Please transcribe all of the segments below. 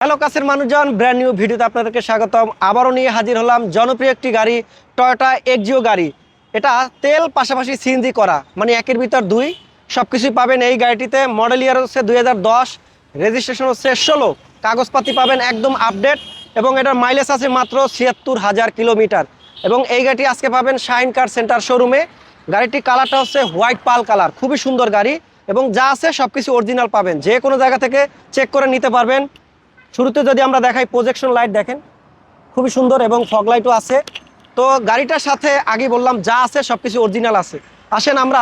Hello, কাছের মানুষজন brand new ভিডিওতে আপনাদেরকে স্বাগতম। আবারও নিয়ে হাজির হলাম জনপ্রিয় একটি গাড়ি টয়োটা এক্সিও গাড়ি। এটা তেল, পাশাপাশি সিএনজি করা। মানে একের ভিতর দুই। সব কিছুই পাবেন এই গাড়িটিতে। মডেল ইয়ার হচ্ছে দুই হাজার দশ। রেজিস্ট্রেশন হচ্ছে ষোলো। কাগজপাতি পাবেন একদম আপডেট এবং এটার মাইলেজ আছে মাত্র ছিয়াত্তর হাজার কিলোমিটার। এবং এই গাড়িটি আজকে পাবেন শাইন কার সেন্টার শোরুমে গাড়িটির কালারটা হচ্ছে হোয়াইট পাল কালার খুবই সুন্দর গাড়ি। এবং যা আছে সব কিছু অরিজিনাল পাবেন। যে কোনো জায়গা থেকে চেক করে নিতে পারবেন। শুরুতে যদি আমরা দেখাই প্রজেকশন লাইট দেখেন, খুবই সুন্দর এবং ফগ লাইটও আছে। তো গাড়িটার সাথে আগে বললাম যা আছে সব কিছু অরিজিনাল আছে। আসেন আমরা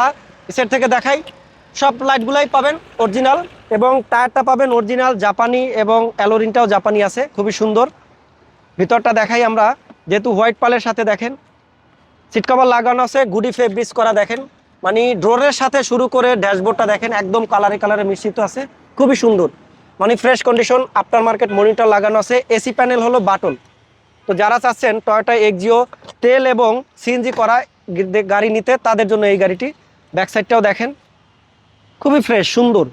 সেট থেকে দেখাই। সব লাইটগুলাই পাবেন অরিজিনাল এবং টায়ারটা পাবেন অরিজিনাল জাপানি এবং অ্যালোরিনটাও জাপানি আছে, খুবই সুন্দর। ভিতরটা দেখাই আমরা, যেহেতু হোয়াইট পালের সাথে দেখেন। সিট কভার লাগানো আছে, গুডি ফেব্রিক্স করা দেখেন। মানে ড্রোরের সাথে শুরু করে ড্যাশবোর্ডটা দেখেন, একদম কালারে কালারে মিশ্রিত আছে, খুবই সুন্দর। মানে fresh condition after market monitor লাগানো আছে। এসি প্যানেল হলো বাটন। তো যারা চাচ্ছেন টয়োটা এক্সিও তেল এবং সিএনজি করা গাড়ি নিতে, তাদের জন্য এই গাড়িটি ব্যাক সাইডটাও দেখেন। খুবই ফ্রেশ সুন্দর।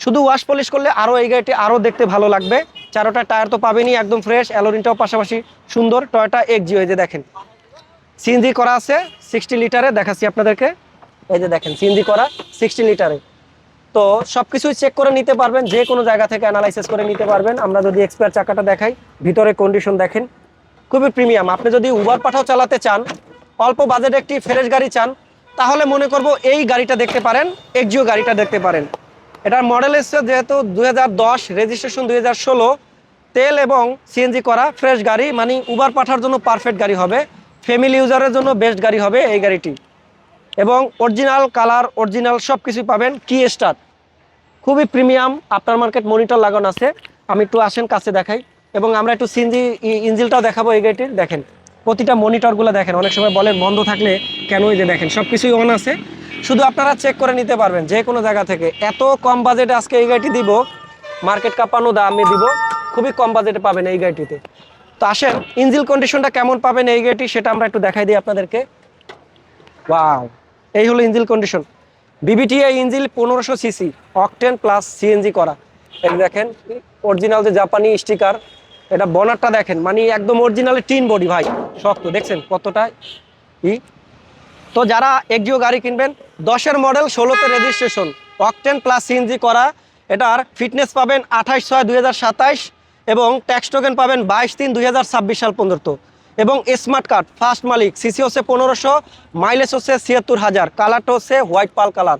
শুধু ওয়াশ পলিশ করলে আরও এই গাড়িটি আরও দেখতে ভালো লাগবে। চারোটা টায়ার তো পাবেনই, একদম ফ্রেশ অ্যালোরিনটাও পাশাপাশি সুন্দর। টয়োটা এক্সিও এই যে দেখেন। সিএনজি করা আছে সিক্সটি লিটারে দেখাচ্ছি আপনাদেরকে। এই যে দেখেন সিএনজি করা সিক্সটি লিটারে তো সবকিছুই চেক করে নিতে পারবেন, যে কোনো জায়গা থেকে অ্যানালাইসিস করে নিতে পারবেন। আমরা যদি এক্সপায়ার চাকাটা দেখাই, ভিতরে কন্ডিশন দেখেন। খুবই প্রিমিয়াম আপনি যদি উবার পাঠাও চালাতে চান, অল্প বাজেটে একটি ফ্রেশ গাড়ি চান, তাহলে মনে করব এই গাড়িটা দেখতে পারেন এক্সিও গাড়িটা দেখতে পারেন। এটার মডেল এসছে যেহেতু দুই হাজার দশ রেজিস্ট্রেশন দুই হাজার ষোলো। তেল এবং সিএনজি করা ফ্রেশ গাড়ি মানে উবার পাঠার জন্য পারফেক্ট গাড়ি হবে। ফ্যামিলি ইউজারের জন্য বেস্ট গাড়ি হবে এই গাড়িটি। এবং অরিজিনাল কালার অরিজিনাল সব কিছুই পাবেন কি স্টার খুবই প্রিমিয়াম আফটার মার্কেট মনিটর লাগানো আছে। আমি একটু আসেন কাছে দেখাই। এবং আমরা একটু সিনজি ইঞ্জিলটাও দেখাবো এই গাড়িটির। দেখেন, প্রতিটা মনিটরগুলো দেখেন, অনেক সময় বলেন বন্ধ থাকলে কেন যে দেখেন সব কিছুই অন আছে। শুধু আপনারা চেক করে নিতে পারবেন যে কোনো জায়গা থেকে। এত কম বাজেটে আজকে এই গাড়িটি দিব মার্কেট কাঁপানো দামে দিব, খুবই কম বাজেটে পাবেন এই গাড়িটিতে। তো আসেন, ইঞ্জিল কন্ডিশনটা কেমন পাবেন এই গাড়িটি সেটা আমরা একটু দেখাই দিই আপনাদেরকে। ওয়াও এই হলো ইঞ্জিল কন্ডিশন বিবিটিআই ইঞ্জিল পনেরোশো সিসি, অকটেন প্লাস সিএনজি করা। এই দেখেন অরিজিনাল যে জাপানি স্টিকার এটা বনারটা দেখেন মানে একদম অরিজিনাল টিন বডি ভাই, শক্ত, দেখছেন কতটা ই? তো যারা এক্সিও গাড়ি কিনবেন, দশের মডেল ষোলোতে রেজিস্ট্রেশন অকটেন প্লাস সিএনজি করা, এটার ফিটনেস পাবেন আঠাশ ছয় দুই এবং ট্যাক্স টোকেন পাবেন বাইশ তিন দুই সাল পর্যন্ত। এবং স্মার্ট কার্ড ফার্স্ট মালিক সিসি হচ্ছে পনেরোশো মাইলেজ হচ্ছে ছিয়াত্তর হাজার কালারটা হচ্ছে হোয়াইট পাল কালার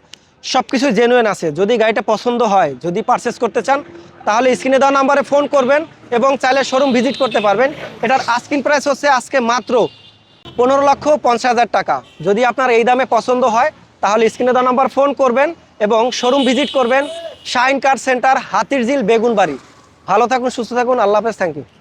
সব কিছু জেনুইন আছে। যদি গাড়িটা পছন্দ হয়, যদি পারচেস করতে চান, তাহলে স্ক্রিনে দেওয়া নাম্বারে ফোন করবেন এবং চাইলে শোরুম ভিজিট করতে পারবেন। এটার আস্কিং প্রাইস হচ্ছে আজকে মাত্র পনেরো লক্ষ পঞ্চাশ হাজার টাকা। যদি আপনার এই দামে পছন্দ হয়, তাহলে স্ক্রিনে দেওয়া নাম্বার ফোন করবেন এবং শোরুম ভিজিট করবেন Shine car centre, Hatirjheel Begunbari. ভালো থাকুন, সুস্থ থাকুন, আল্লাহ হাফেজ থ্যাংক ইউ